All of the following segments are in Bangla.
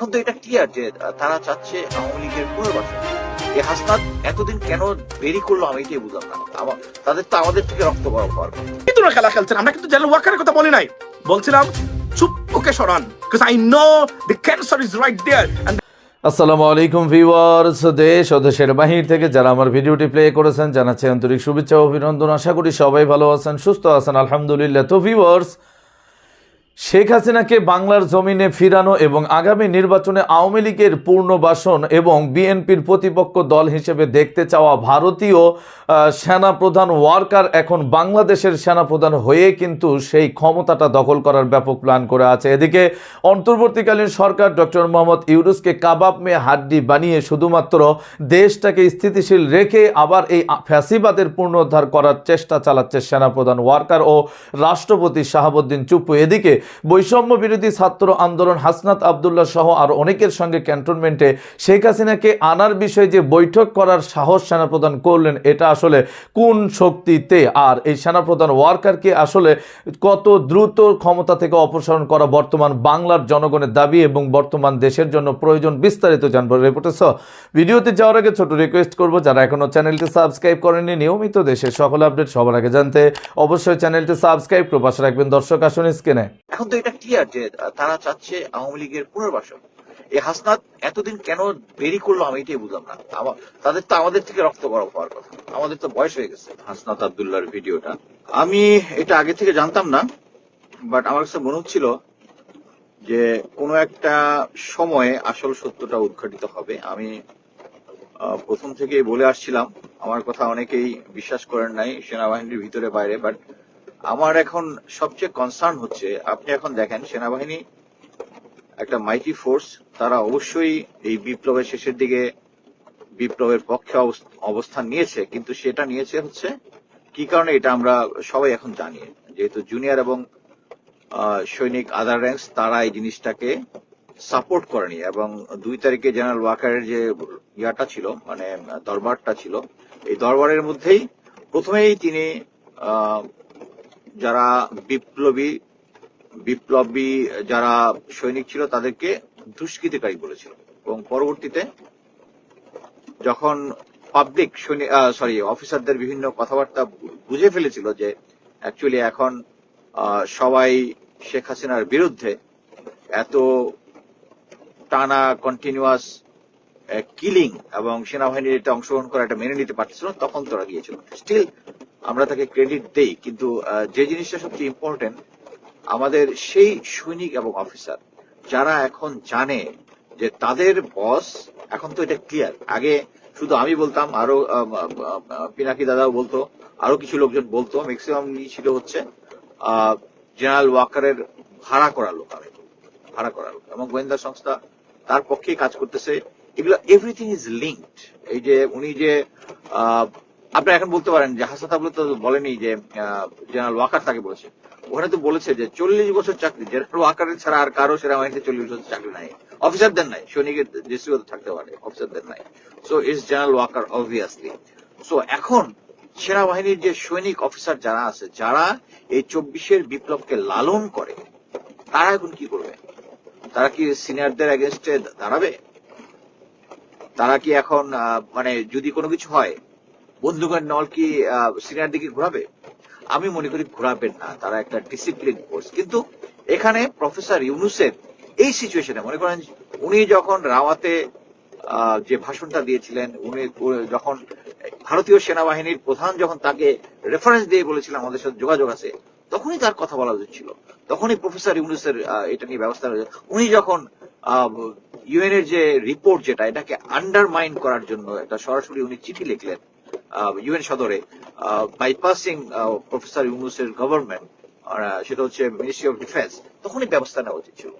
এখন তো এটা ক্লিয়ার যে তারা চাচ্ছে আওয়ামী লীগের পুনর্বাসন। এই হাসনাত এতদিন কেন দেরি করল আমি এটাই বুঝলাম না। আমার তাদের তো আমাদের থেকে রক্ত গরম হওয়ার। কিন্তু ওরা খেলা খেলছেন আমরা কিন্তু জেনারেল ওয়াকারের কথা বলি নাই। বলছিলাম চুপ ওকে সরান because I know the cancer is right there আসসালামু আলাইকুম ভিউয়ার্স দেশ ও দেশের বাহির থেকে যারা আমার ভিডিওটি প্লে করেছেন জানাচ্ছি আন্তরিক শুভেচ্ছা ও অভিনন্দন। আশা করি সবাই ভালো আছেন সুস্থ আছেন আলহামদুলিল্লাহ। তো ভিউয়ার্স শেখ হাসিনাকে বাংলার জমিনে ফিরানো এবং আগামী নির্বাচনে আওয়ামী লীগের পূর্ণবাসন এবং বিএনপির প্রতিপক্ষ দল হিসেবে দেখতে চাওয়া ভারতীয় সেনাপ্রধান ওয়ার্কার এখন বাংলাদেশের সেনাপ্রধান হয়ে কিন্তু সেই ক্ষমতাটা দখল করার ব্যাপক প্ল্যান করে আছে। এদিকে অন্তর্বর্তীকালীন সরকার ডক্টর মোহাম্মদ ইউরুসকে কাবাব মেয়ে হাড্ডি বানিয়ে শুধুমাত্র দেশটাকে স্থিতিশীল রেখে আবার এই ফ্যাসিবাদের পুনরুদ্ধার করার চেষ্টা চালাচ্ছে সেনাপ্রধান ওয়ার্কার ও রাষ্ট্রপতি শাহাবুদ্দিন চুপ্পু। এদিকে বৈষম্য বিরোধী ছাত্র আন্দোলন হাসনাত আবদুল্লাহ সহ আর অনেকের সঙ্গে ক্যান্টনমেন্টে শেখ হাসিনাকে আনার বিষয়ে যে বৈঠক করার সাহস সেনাপ্রধান করলেন, এটা আসলে কোন শক্তিতে? আর এই সেনাপ্রধান ওয়ার্কারকে আসলে কত দ্রুত ক্ষমতা থেকে অপসারণ করা বর্তমান বাংলার জনগণের দাবি এবং বর্তমান দেশের জন্য প্রয়োজন বিস্তারিত জানব রিপোর্টে সহ। ভিডিওতে যাওয়ার আগে ছোট রিকোয়েস্ট করব, যারা এখনও চ্যানেলটি সাবস্ক্রাইব করেননি, নিয়মিত দেশের সকল আপডেট সবার আগে জানতে অবশ্যই চ্যানেলটি সাবস্ক্রাইব করে পাশে রাখবেন। দর্শক আসুন স্ক্রিনে এখন তো এটা ক্লিয়ার যে তারা চাচ্ছে আওয়ামী লীগের পুনর্বাসন। এই হাসনাত এতদিন কেন দেরি করল আমি এটাই বুঝলাম না। তাদের তো আমাদের থেকে রক্ত গরম হওয়ার কথা। আমাদের তো বয়স হয়ে গেছে। হাসনাত আবদুল্লাহর ভিডিওটা। আমি এটা আগে থেকে জানতাম না বাট আমার কাছে মনে হচ্ছিল যে কোনো একটা সময়ে আসল সত্যটা উদ্ঘাটিত হবে। আমি প্রথম থেকেই বলে আসছিলাম। আমার কথা অনেকেই বিশ্বাস করেন নাই সেনাবাহিনীর ভিতরে বাইরে বাট আমার এখন সবচেয়ে কনসার্ন হচ্ছে, আপনি এখন দেখেন, সেনাবাহিনী একটা মাইটি ফোর্স তারা অবশ্যই এই বিপ্লবের শেষের দিকে বিপ্লবের পক্ষে অবস্থান নিয়েছে, কিন্তু সেটা নিয়েছে হচ্ছে, কি কারণে এটা আমরা সবাই এখন জানি। যেহেতু জুনিয়র এবং সৈনিক আদার র্যাঙ্কস তারা এই জিনিসটাকে সাপোর্ট করেনি, এবং দুই তারিখে জেনারেল ওয়াকারের যে ইয়াটা ছিল মানে দরবারটা ছিল, এই দরবারের মধ্যেই প্রথমেই তিনি যারা বিপ্লবী বিপ্লবী যারা সৈনিক ছিল, তাদেরকে দুষ্কৃতিকারী বলেছিল। এবং পরবর্তীতে যখন পাবলিক সরি অফিসারদের বিভিন্ন কথাবার্তা বুঝে ফেলেছিল যে অ্যাকচুয়ালি এখন সবাই শেখ হাসিনার বিরুদ্ধে এত টানা কন্টিনিউয়াস কিলিং এবং সেনাবাহিনীর এটা অংশগ্রহণ করা এটা মেনে নিতে পারছিল তখন তোরা গিয়েছিল। স্টিল আমরা তাকে ক্রেডিট দেই, কিন্তু যে জিনিসটা সবচেয়ে ইম্পর্টেন্ট আমাদের সেই সৈনিক এবং অফিসার যারা এখন জানে যে তাদের বস এখন তো এটা ক্লিয়ার আগে শুধু আমি বলতাম, আরও পিনাকি দাদাও বলতো, আরও কিছু লোকজন বলতো ম্যাক্সিমাম ছিল হচ্ছে জেনারেল ওয়াকারের ভাড়া করা লোক আমি। ভাড়া করা লোক। এবং গোয়েন্দা সংস্থা তার পক্ষেই কাজ করতেছে। এগুলো এভরিথিং ইজ লিঙ্কড এই যে, উনি যে আপনি এখন বলতে পারেন যে হাসান আবুল তো বলেনি যে জেনারেল ওয়াকার তাকে বলেছে। ওখানে তো বলেছে যে চল্লিশ বছর চাকরি জেনারেল ওয়াকারের ছাড়া আর কারও সেনাবাহিনীতে চল্লিশ বছর চাকরি নাই। অফিসারদের নাই, সৈনিকের ডিস্ট্রিক্ট থাকতে পারে অফিসারদের নাই। So it's General Waker obviously so এখন সেনাবাহিনীর যে সৈনিক অফিসার যারা আছে, যারা এই চব্বিশের বিপ্লবকে লালন করে, তারা এখন কি করবে? তারা কি সিনিয়রদের এগেনস্টে দাঁড়াবে? তারা কি এখন মানে যদি কোনো কিছু হয় বন্দুকের নল কি সিনিয়র দিকে ঘোরাবে? আমি মনে করি ঘোরাবেন না, তারা একটা ডিসিপ্লিন কোর্স কিন্তু এখানে প্রফেসর ইউনুসের এই সিচুয়েশনে মনে করেন উনি যখন রাওয়াতে যে ভাষণটা দিয়েছিলেন, উনি যখন ভারতীয় সেনাবাহিনীর প্রধান যখন তাকে রেফারেন্স দিয়ে বলেছিলেন, আমাদের সাথে যোগাযোগ আছে, তখনই তার কথা বলা উচিত ছিল তখনই প্রফেসর ইউনুসের এটা নিয়ে ব্যবস্থা উনি যখন ইউএন এর যে রিপোর্ট যেটা, এটাকে আন্ডারমাইন করার জন্য একটা সরাসরি উনি চিঠি লিখলেন ইউএন সদরে বাইপাসিং প্রফেসর ইউনুসের গভর্নমেন্ট সেটা হচ্ছে মিনিস্ট্রি অফ ডিফেন্স তখনই ব্যবস্থা নেওয়া উচিত ছিল।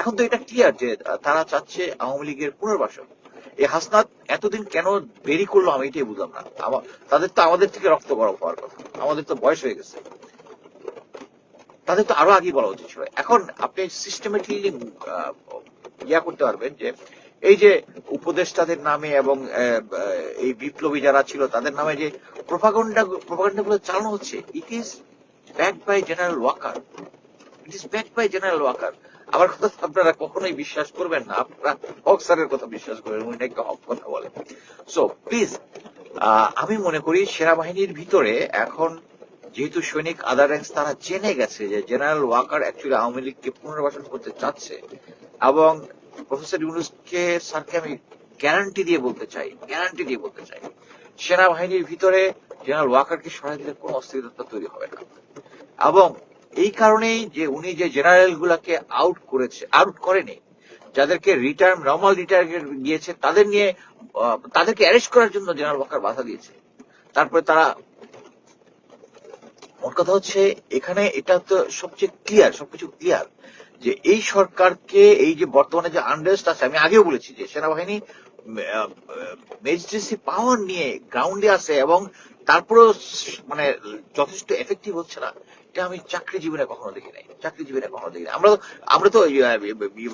এখন তো এটা ক্লিয়ার যে তারা চাচ্ছে আওয়ামী লীগের পুনর্বাসন। এই হাসনাত এতদিন কেন দেরি করল আমি এটাই বুঝলাম না। তাদের তো আমাদের থেকে রক্ত গরম হওয়ার কথা। আমাদের তো বয়স হয়ে গেছে। তাদের তো আরও আগে বলা উচিত ছিল। এখন আপনি সিস্টেমেটিকলি ইয়া করতে পারবেন যে এই যে উপদেষ্টাদের নামে এবং এই বিপ্লবী যারা ছিল, তাদের নামে যে প্রোপাগন্ডা প্রোপাগন্ডা গুলো চালানো হচ্ছে it is back by General Waker it is back by General Waker আমার কথা আপনারা কখনোই বিশ্বাস করবেন না। আপনারা হক স্যারের কথা বিশ্বাস করবেন, উনি নাকি হক কথা বলে সো প্লিজ আমি মনে করি সেনাবাহিনীর ভিতরে এখন যেহেতু সৈনিক আদার র্যাঙ্কস তারা জেনে গেছে যে জেনারেল ওয়াকার অ্যাকচুয়ালি আওয়ামী লীগকে পুনর্বাসন করতে চাচ্ছে এবং প্রফেসর ইউনুসকে স্যারকে আমি গ্যারান্টি দিয়ে বলতে চাই, গ্যারান্টি দিয়ে বলতে চাই। সেনাবাহিনীর ভিতরে জেনারেল ওয়াকারকে সরাই দিলে কোনো অস্থিরতা তৈরি হবে না। এবং এই কারণেই যে উনি যে জেনারেল গুলাকে আউট করেছে আউট করেনি, যাদেরকে রিটার্ন নর্মাল রিটায়ার গিয়েছে তাদের নিয়ে তাদেরকে অ্যারেস্ট করার জন্য জেনারেল ওয়াকার বাধা দিয়েছে। তারপরে তারা, মোট কথা হচ্ছে এখানে এটা তো সবচেয়ে ক্লিয়ার সবকিছু ক্লিয়ার যে এই সরকারকে, এই যে বর্তমানে যে আন্ডারস্ট আছে, আমি আগেও বলেছি যে সেনাবাহিনী ম্যাজিস্ট্রেসি পাওয়ার নিয়ে গ্রাউন্ডে আছে এবং তারপরেও মানে যথেষ্ট এফেক্টিভ হচ্ছে না, এটা আমি চাকরি জীবনে কখনো দেখি নাই, চাকরি জীবনে কখনো দেখি আমরা আমরা তো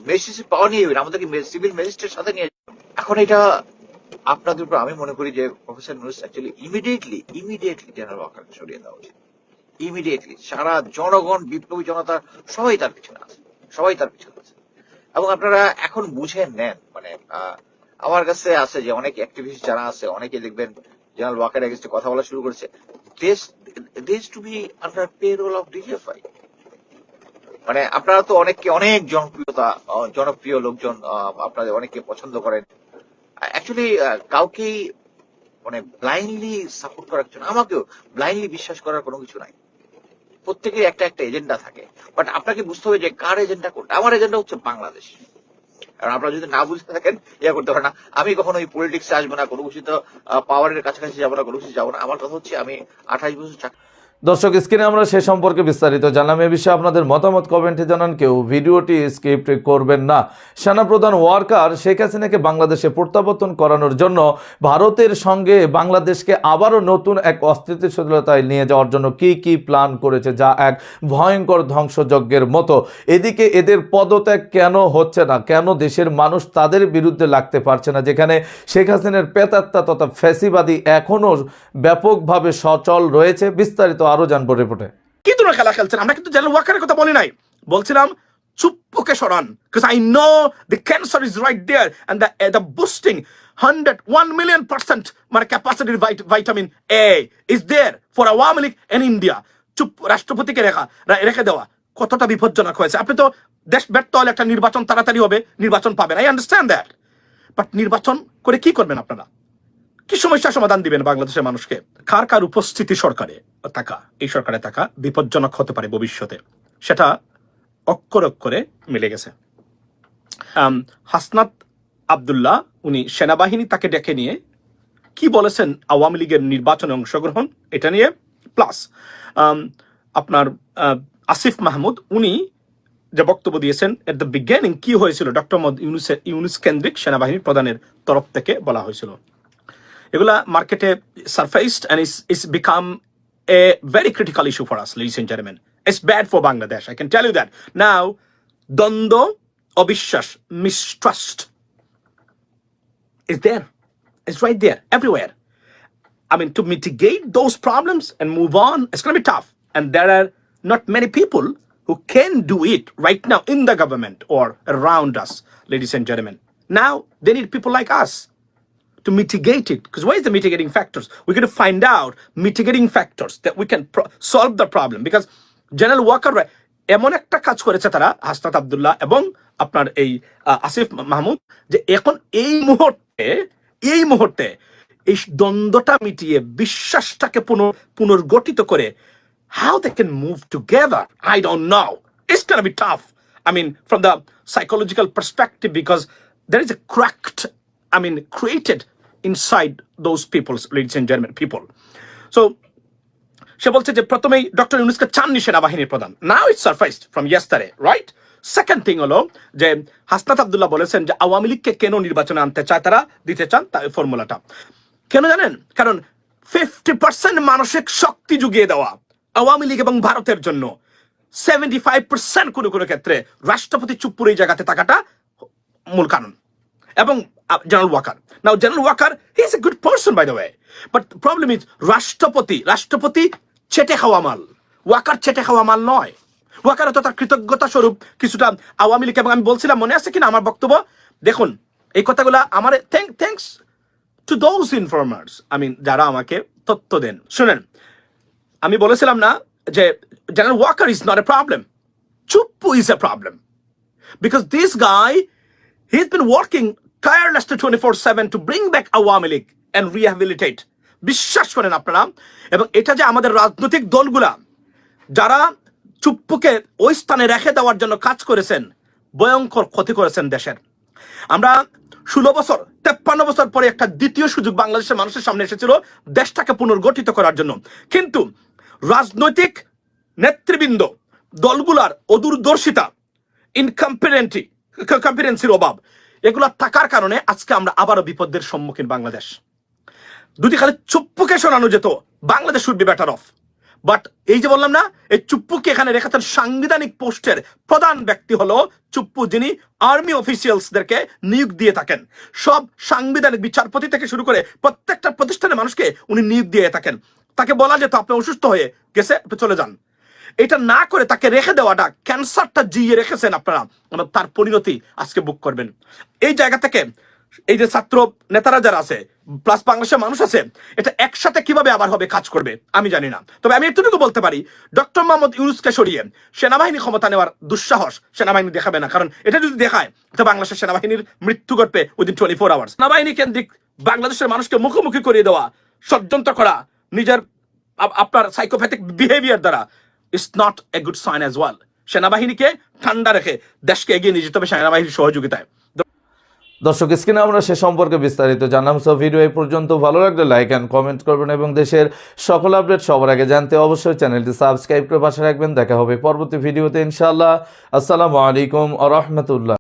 ম্যাজিস্ট্রেসি পাওয়ার নিয়ে, আমাদেরকে সিভিল ম্যাজিস্ট্রেট সাথে নিয়ে এখন এটা আপনাদের উপর আমি মনে করি যে professor Nurus actually immediately immediately General Waker সরিয়ে দেওয়া উচিত। ইমিডিয়েটলি সারা জনগণ, বিপ্লবী জনতা সবাই তার পিছনে আছে। সবাই তার পিছনে আছে। এবং আপনারা এখন বুঝে নেন মানে আমার কাছে আছে যে অনেক অ্যাক্টিভিস্ট যারা আছে অনেকে দেখবেন জেনারেল ওয়াকার এগেন্স্টে কথা বলা শুরু করেছে। দেশ to be under payroll of DGFI মানে আপনারা তো অনেককে, অনেক জনপ্রিয়তা জনপ্রিয় লোকজন আপনাদের অনেকে পছন্দ করেন। অ্যাকচুয়ালি কাউকেই মানে ব্লাইন্ডলি সাপোর্ট করার জন্য আমাকেও ব্লাইন্ডলি বিশ্বাস করার কোনো কিছু নাই। প্রত্যেকের একটা একটা এজেন্ডা থাকে। বাট আপনাকে বুঝতে হবে যে কার এজেন্ডা কোনটা। আমার এজেন্ডা হচ্ছে বাংলাদেশ। কারণ আপনারা যদি না বুঝতে থাকেন, ইয়া করতে পারেন না। আমি কখনো ওই পলিটিক্সে আসব না, কোনো কিছু তো পাওয়ারের কাছাকাছি যাব না, কোনো কিছু যাব না। আমার কথা হচ্ছে আমি আঠাশ বছর চাকরি দর্শক, স্ক্রিনে আমরা সে সম্পর্কে বিস্তারিত জানলাম। এ বিষয়ে আপনাদের মতামত কমেন্টে জানান। কেউ ভিডিওটি স্ক্রিপ্ট করবেন না। সেনাপ্রধান ওয়ার্কার শেখ হাসিনাকে বাংলাদেশে প্রত্যাবর্তন করানোর জন্য ভারতের সঙ্গে বাংলাদেশকে আবারও নতুন এক অস্থিতিশীলতায় নিয়ে যাওয়ার জন্য কি কি প্ল্যান করেছে যা এক ভয়ঙ্কর ধ্বংসযজ্ঞের মতো? এদিকে এদের পদত্যাগ কেন হচ্ছে না? কেন দেশের মানুষ তাদের বিরুদ্ধে লাগতে পারছে না? যেখানে শেখ হাসিনার পেতাত্তা তথা ফ্যাসিবাদী এখনও ব্যাপকভাবে সচল রয়েছে। বিস্তারিত আরও জানব রিপোর্টে কি ধরনের খেলা খেলছেন আমরা কিন্তু জেনারেল ওয়াকারের কথা বলি নাই। বলছিলাম চুপ্পুকে সরান because I know the cancer is right there and the the boosting hundred one million percent মানে ক্যাপাসিটির vitamin A is there for Awami League and India চুপ, রাষ্ট্রপতিকে রেখা রেখে দেওয়া, কতটা বিপজ্জনক হয়েছে? আপনি তো দেশ ব্যর্থ হলে একটা নির্বাচন তাড়াতাড়ি হবে, নির্বাচন পাবেন আই আন্ডারস্ট্যান্ড দ্যাট বাট নির্বাচন করে কি করবেন আপনারা? কি সমস্যার সমাধান দিবেন বাংলাদেশের মানুষকে? কার কার উপস্থিতি সরকারে থাকা? এই সরকারে থাকা বিপজ্জনক হতে পারে ভবিষ্যতে। সেটা অক্ষর অক্ষরে মিলে গেছে। হাসনাত আবদুল্লাহ, উনি সেনাবাহিনী তাকে ডেকে নিয়ে কি বলেছেন আওয়ামী লীগের নির্বাচনে অংশগ্রহণ? এটা নিয়ে প্লাস আপনার আসিফ মাহমুদ, উনি যে বক্তব্য দিয়েছেন এট দ্য বিজ্ঞানিং কি হয়েছিল? ডক্টর মোহাম্মদ ইউনুসের ইউনুস কেন্দ্রিক সেনাবাহিনীর প্রধানের তরফ থেকে বলা হয়েছিল। এগুলা মার্কেটে surfaced and it's, it's become a very critical issue for us, ladies and gentlemen. It's bad for Bangladesh, I can tell you that. Now, দ্বন্দ্ব অবিশ্বাস mistrust is there. It's right there, everywhere. I mean, to mitigate those problems and move on, it's going to be tough. And there are not many people who can do it right now in the government or around us, ladies and gentlemen. Now, they need people like us To mitigate it. Because what is the mitigating factors? We're going to find out mitigating factors that we can pro- solve the problem. Because General Walker এমন একটা কাজ করেছে তারা হাসনাত আবদুল্লাহ এবং আপনার এই আসিফ মাহমুদ যে এখন এই মুহূর্তে এই মুহূর্তে এই দ্বন্দ্বটা মিটিয়ে বিশ্বাসটাকে পুনর পুনর্গঠিত করে they can move together i don't know it's going to be tough i mean from the psychological perspective because there is a cracked i mean created inside those people's, ladies and gentlemen, people. So, সে বলছে যে প্রথমেই ডক্টর ইউনুসকে চাননি সেনাবাহিনীর প্রধান। Now it surfaced from yesterday right second thing হলো যে হাসনাত আবদুল্লাহ বলেছেন যে আওয়ামী লীগকে কেন নির্বাচনে আনতে চায় তারা, দিতে চান তার ফর্মুলাটা। কেন জানেন? কারণ ফিফটি পার্সেন্ট মানসিক শক্তি জুগিয়ে দেওয়া আওয়ামী লীগ এবং ভারতের জন্য সেভেন্টি ফাইভ পার্সেন্ট কোনো কোনো ক্ষেত্রে রাষ্ট্রপতি চুপ্পুর এই জায়গাতে থাকাটা মূল কারণ। এবং General Waker now General Waker he is a good person by the way but problem is রাষ্ট্রপতি রাষ্ট্রপতি চেটে খাওয়া মাল। ওয়াকার চেটে খাওয়া মাল নয়। ওয়াকার তো তার কৃতজ্ঞতা স্বরূপ কিছুটা আওয়ামী লীগ, এবং আমি বলছিলাম, মনে আছে কিনা আমার বক্তব্য? দেখুন, এই কথাগুলো আমার thank thanks to those informers I mean যারা আমাকে তথ্য দেন। শুনেন, আমি বলেছিলাম না যে General Waker is not a problem Chuppu is a problem because this guy, he's been tirelessly 24/7 to bring back Awami League and rehabilitate. বিশ্বাস করেন আপনারা, এবং এটা যে আমাদের রাজনৈতিক দলগুলা, যারা চুপ্পুকে ওই স্থানে রেখে দেওয়ার জন্য কাজ করেছেন, ভয়ঙ্কর ক্ষতি করেছেন দেশের। আমরা ষোলো বছর, তেপ্পান্ন বছর পরে একটা দ্বিতীয় সুযোগ বাংলাদেশের মানুষের সামনে এসেছিল, দেশটাকে পুনর্গঠিত করার জন্য। কিন্তু রাজনৈতিক নেতৃবৃন্দ, দলগুলার অদূরদর্শিতা ইনকম্পিটেন্টি কম্পিটেন্সির অভাব এগুলো থাকার কারণে আজকে আমরা আবারও বিপদের সম্মুখীন বাংলাদেশ। দুটি খালি চুপ্পুকে শোনানো যেত, Bangladesh should be better off but এই যে বললাম না, এই চুপ্পুকে এখানে রেখেছেন সাংবিধানিক পোস্টের প্রধান ব্যক্তি হলো চুপ্পু যিনি আর্মি অফিসিয়ালসদেরকে নিয়োগ দিয়ে থাকেন। সব সাংবিধানিক বিচারপতি থেকে শুরু করে প্রত্যেকটা প্রতিষ্ঠানের মানুষকে উনি নিয়োগ দিয়ে থাকেন। তাকে বলা যেত, আপনি অসুস্থ হয়ে গেছে চলে যান। এটা না করে তাকে রেখে দেওয়াটা ক্যান্সারটা জিয়ে রেখেছেন আপনারা। তার পরিণতি আজকে বুক করবেন। এই জায়গা থেকে এই যে ছাত্র নেতারা যারা আছে প্লাস বাংলাদেশের মানুষ আছে, এটা একসাথে কীভাবে আবার হবে কাজ করবে, আমি জানি না। তবে আমি এটুকু বলতে পারি ডক্টর মোহাম্মদ ইউনুসকে সরিয়ে সেনাবাহিনী ক্ষমতা নেওয়ার দুঃসাহস সেনাবাহিনী দেখাবে না। কারণ এটা যদি দেখায়, তো বাংলাদেশের সেনাবাহিনীর মৃত্যু ঘটবে উইদিন টোয়েন্টি ফোর আওয়ার্স সেনাবাহিনী কেন্দ্রিক বাংলাদেশের মানুষকে মুখোমুখি করিয়ে দেওয়া, ষড়যন্ত্র করা, নিজের আপনার সাইকোপ্যাথিক বিহেভিয়ার দ্বারা it's not a good sign as well সেনাবাহিনীকে ঠান্ডা রেখে দেশকে এগিয়ে নিয়ে যেতে হবে সেনাবাহিনীর সহযোগিতায়। দর্শক, স্ক্রিনে আমরা সে সম্পর্কে বিস্তারিত জানলাম। সব ভিডিও এই পর্যন্ত। ভালো লাগলে লাইক অ্যান্ড কমেন্ট করবেন এবং দেশের সকল আপডেট সবার আগে জানতে অবশ্যই চ্যানেলটি সাবস্ক্রাইব করে পাশে রাখবেন। দেখা হবে পরবর্তী ভিডিওতে ইনশাল্লাহ আসসালামু আলাইকুম আ রহমতুল্লাহ।